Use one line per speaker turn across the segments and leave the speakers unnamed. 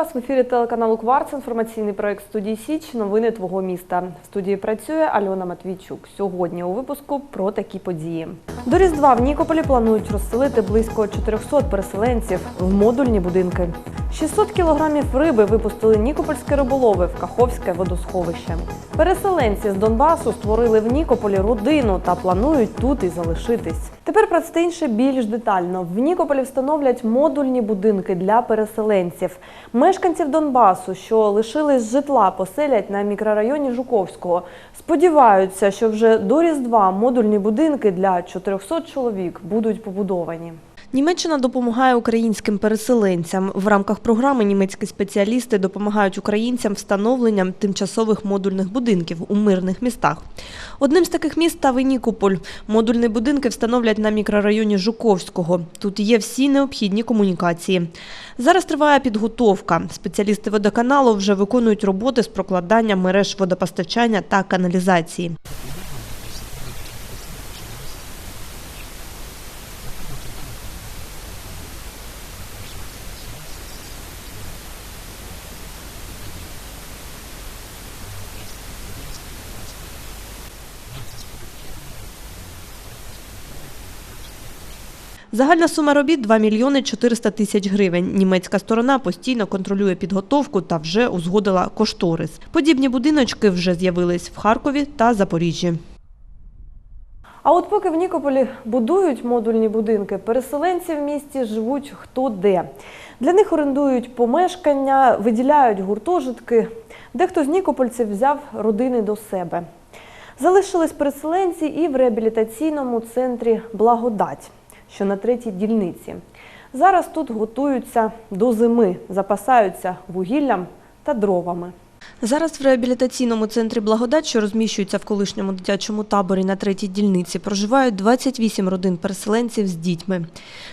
ефірі телеканалу Кварц. Інформаційний проект студії Січ. Новини твого міста. В студії працює Альона Матвійчук. Сьогодні у випуску про такі події. До Різдва в Нікополі планують розселити близько 400 переселенців в модульні будинки. 600 кілограмів риби випустили нікопольські риболови в Каховське водосховище. Переселенці з Донбасу створили в Нікополі родину та планують тут і залишитись. Тепер про це інше більш детально. В Нікополі встановлять модульні будинки для переселенців. Мешканців Донбасу, що лишились житла, поселять на мікрорайоні Жуковського. Сподіваються, що вже до Різдва модульні будинки для 400 чоловік будуть побудовані. Німеччина допомагає українським переселенцям. В рамках програми німецькі спеціалісти допомагають українцям встановленням тимчасових модульних будинків у мирних містах. Одним з таких міст став. Модульні будинки встановлять на мікрорайоні Жуковського. Тут є всі необхідні комунікації. Зараз триває підготовка. Спеціалісти водоканалу вже виконують роботи з прокладання мереж водопостачання та каналізації. Загальна сума робіт 2 мільйони 400 тисяч гривень. Німецька сторона постійно контролює підготовку та вже узгодила кошторис. Подібні будиночки вже з'явились в Харкові та Запоріжжі. А от поки в Нікополі будують модульні будинки, переселенці в місті живуть хто де. Для них орендують помешкання, виділяють гуртожитки. Дехто з нікопольців взяв родини до себе. Залишились переселенці і в реабілітаційному центрі Благодать, що на третій дільниці. Зараз тут готуються до зими, запасаються вугіллям та дровами. Зараз в реабілітаційному центрі Благодать, що розміщується в колишньому дитячому таборі на третій дільниці, проживають 28 родин переселенців з дітьми.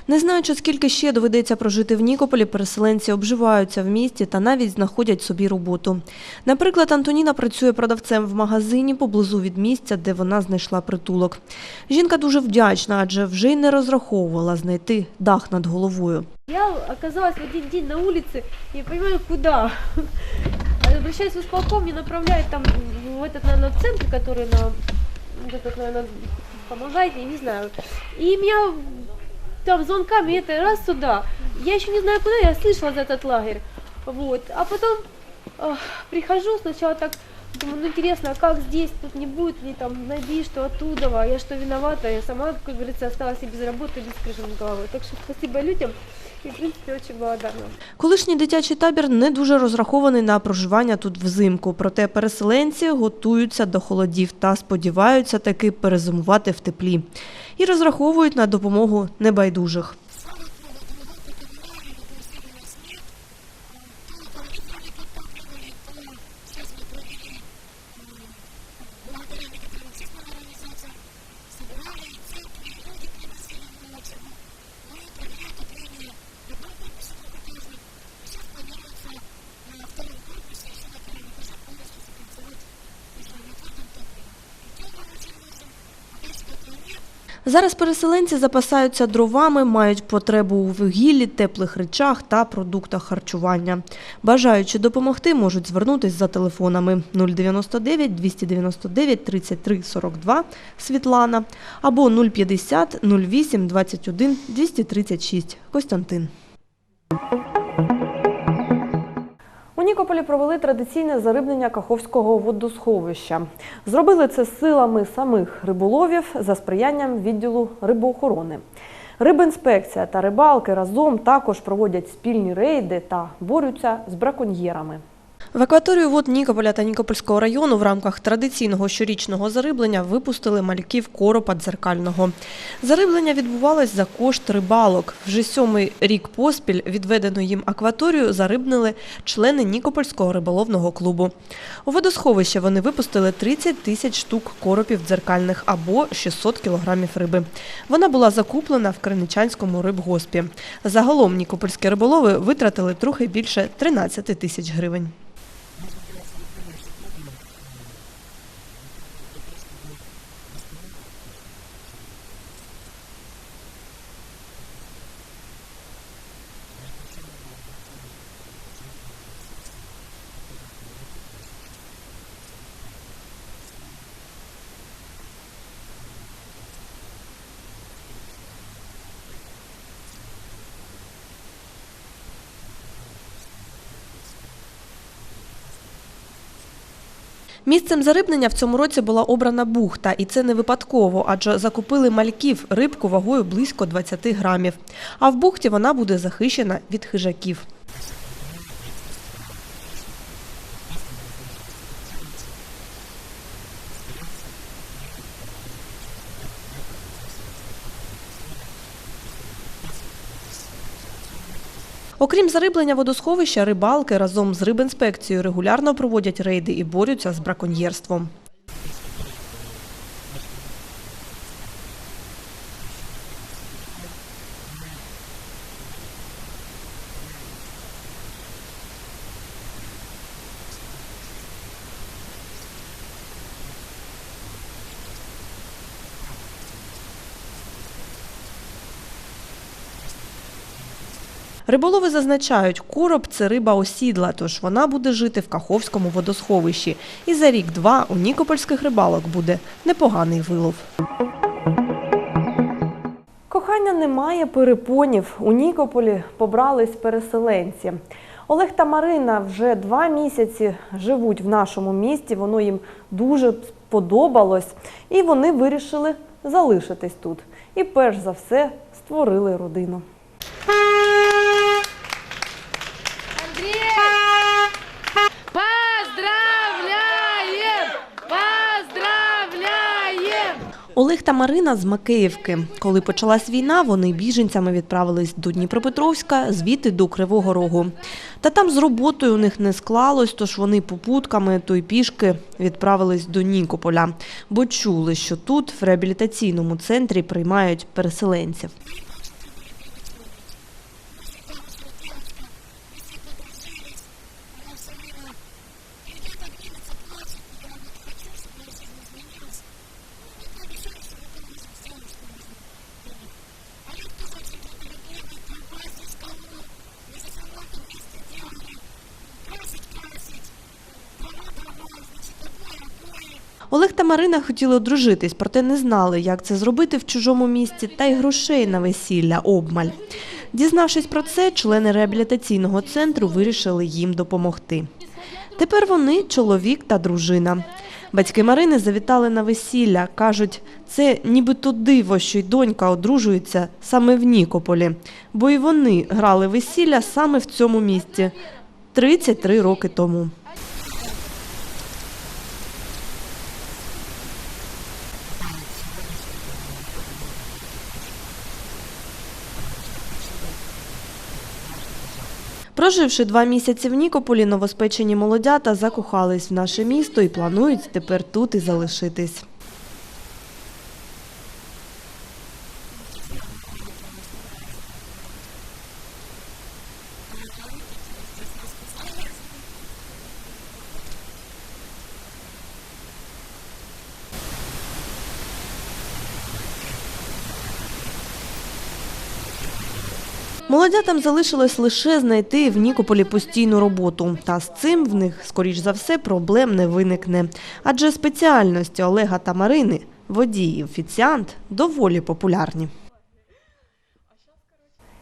Не знаючи, скільки ще доведеться прожити в Нікополі, переселенці обживаються в місті та навіть знаходять собі роботу. Наприклад, Антоніна працює продавцем в магазині поблизу від місця, де вона знайшла притулок. Жінка дуже вдячна, адже вже й не розраховувала знайти дах над головою.
Я оказалась в один день на улице, не понимаю куда. Обращаюсь в исполком, мне направляют там в этот, наверное, центр, который на, вот этот, наверное, помогает, я не знаю. И меня там звонками это раз сюда. Я еще не знаю куда, я слышала за этот лагерь. Вот. А потом ах, прихожу, сначала так думаю, ну интересно, а как здесь, тут не будет ли там найди, что оттуда, а я что виновата, я сама, как говорится, осталась и без работы, и без крыши над головой. Так что спасибо людям и, в принципе, очень благодарна.
Колишній дитячий табір не дуже розрахований на проживання тут взимку, проте переселенці готуються до холодів та сподіваються таки перезимувати в теплі. І розраховують на допомогу небайдужих. Зараз переселенці запасаються дровами, мають потребу у вугіллі, теплих речах та продуктах харчування. Бажаючи допомогти, можуть звернутись за телефонами 099 299 33 42 Світлана або 050 08 21 236 Костянтин. У Нікополі провели традиційне зарибнення Каховського водосховища. Зробили це силами самих риболовів за сприянням відділу рибоохорони. Рибінспекція та рибалки разом також проводять спільні рейди та борються з браконьєрами. В акваторію вод Нікополя та Нікопольського району в рамках традиційного щорічного зариблення випустили мальків коропа дзеркального. Зариблення відбувалось за кошт рибалок. Вже сьомий рік поспіль відведену їм акваторію зарибнили члени Нікопольського риболовного клубу. У водосховище вони випустили 30 тисяч штук коропів дзеркальних або 600 кілограмів риби. Вона була закуплена в Криничанському рибгоспі. Загалом нікопольські риболови витратили трохи більше 13 тисяч гривень. Місцем зарибнення в цьому році була обрана бухта, і це не випадково, адже закупили мальків рибку вагою близько 20 грамів. А в бухті вона буде захищена від хижаків. Окрім зариблення водосховища, рибалки разом з рибінспекцією регулярно проводять рейди і борються з браконьєрством. Риболови зазначають, короб це риба осідла, тож вона буде жити в Каховському водосховищі. І за рік-два у нікопольських рибалок буде непоганий вилов. Кохання немає перепонів. У Нікополі побрались переселенці. Олег та Марина вже два місяці живуть в нашому місті. Воно їм дуже сподобалось, і вони вирішили залишитись тут. І перш за все створили родину. Олег та Марина з Макеївки. Коли почалась війна, вони біженцями відправились до Дніпропетровська, звідти до Кривого Рогу. Та там з роботою у них не склалось, тож вони попутками, то й пішки відправились до Нікополя, бо чули, що тут, в реабілітаційному центрі, приймають переселенців. Олег та Марина хотіли одружитись, проте не знали, як це зробити в чужому місті, та й грошей на весілля обмаль. Дізнавшись про це, члени реабілітаційного центру вирішили їм допомогти. Тепер вони чоловік та дружина. Батьки Марини завітали на весілля. Кажуть, це нібито диво, що й донька одружується саме в Нікополі, бо і вони грали весілля саме в цьому місті 33 роки тому. Проживши два місяці в Нікополі, новоспечені молодята закохались в наше місто і планують тепер тут і залишитись. Молодятам залишилось лише знайти в Нікополі постійну роботу. Та з цим в них, скоріш за все, проблем не виникне. Адже спеціальності Олега та Марини, водій і офіціант, доволі популярні.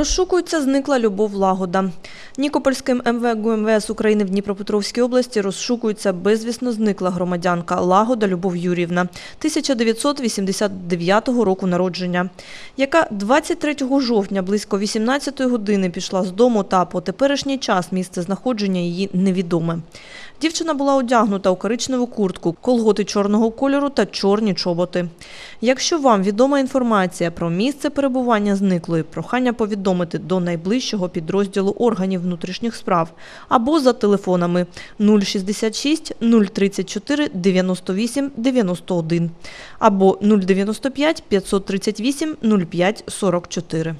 Розшукується зникла Любов Лагода. Нікопольським МВ ГУМВС України в Дніпропетровській області розшукується безвісно зникла громадянка Лагода Любов Юрівна 1989 року народження, яка 23 жовтня близько 18 години пішла з дому та по теперішній час місце знаходження її невідоме. Дівчина була одягнута у коричневу куртку, колготи чорного кольору та чорні чоботи. Якщо вам відома інформація про місце перебування зниклої, прохання повідомити до найближчого підрозділу органів внутрішніх справ або за телефонами 066 034 98 91 або 095 538 05 44.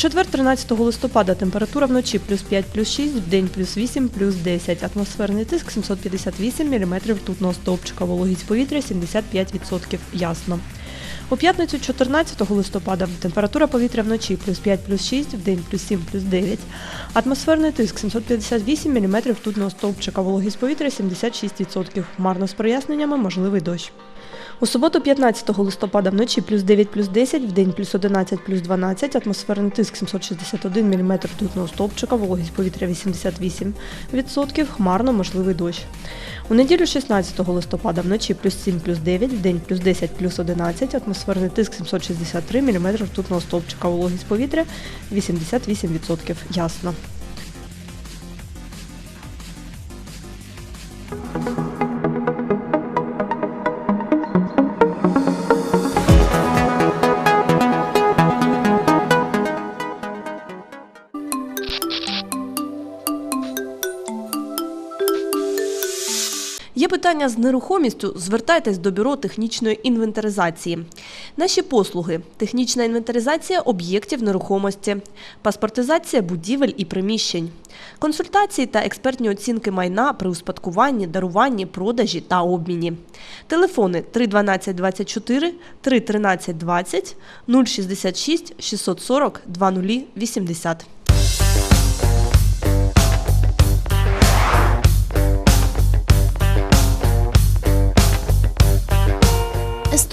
Четвер, 13 листопада, температура вночі плюс 5, плюс 6, в день плюс 8, плюс 10. Атмосферний тиск 758 мм ртутного стовпчика, вологість повітря 75%. Ясно. У п'ятницю 14 листопада температура повітря вночі плюс 5, плюс 6, в день плюс 7, плюс 9. Атмосферний тиск 758 мм ртутного стовпчика, вологість повітря 76%. Хмарно з проясненнями, можливий дощ. У суботу 15 листопада вночі плюс 9 плюс 10, в день плюс 11 плюс 12, атмосферний тиск 761 мм ртутного стовпчика, вологість повітря 88%, хмарно можливий дощ. У неділю 16 листопада вночі плюс 7 плюс 9, в день плюс 10 плюс 11, атмосферний тиск 763 мм ртутного стовпчика, вологість повітря 88%. Ясно. Питання з нерухомістю, звертайтесь до бюро технічної інвентаризації. Наші послуги: технічна інвентаризація об'єктів нерухомості, паспортизація будівель і приміщень, консультації та експертні оцінки майна при успадкуванні, даруванні, продажі та обміні. Телефони 312 24 313 20 066 640 2080.